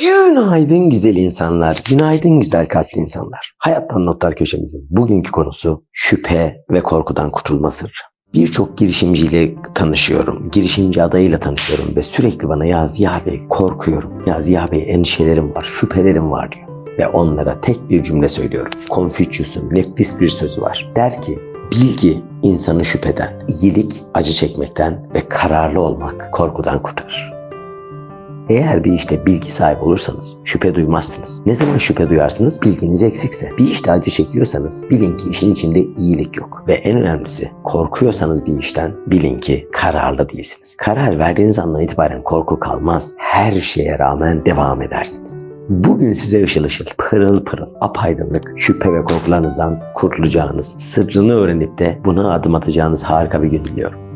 Günaydın güzel insanlar, günaydın güzel kalpli insanlar. Hayattan Notlar Köşemizin bugünkü konusu şüphe ve korkudan kurtulma sırrı. Birçok girişimciyle tanışıyorum, girişimci adayıyla tanışıyorum ve sürekli bana ya Ziya Bey korkuyorum, ya Ziya Bey endişelerim var, şüphelerim var diyor. Ve onlara tek bir cümle söylüyorum. Confucius'un nefis bir sözü var. Der ki, bilgi insanı şüpheden, iyilik acı çekmekten ve kararlı olmak korkudan kurtarır. Eğer bir işte bilgi sahibi olursanız şüphe duymazsınız. Ne zaman şüphe duyarsınız? Bilginiz eksikse. Bir işte acı çekiyorsanız bilin ki işin içinde iyilik yok. Ve en önemlisi korkuyorsanız bir işten bilin ki kararlı değilsiniz. Karar verdiğiniz andan itibaren korku kalmaz. Her şeye rağmen devam edersiniz. Bugün size ışıl ışıl, pırıl pırıl, apaydınlık, şüphe ve korkularınızdan kurtulacağınız, sırrını öğrenip de buna adım atacağınız harika bir gün diliyorum.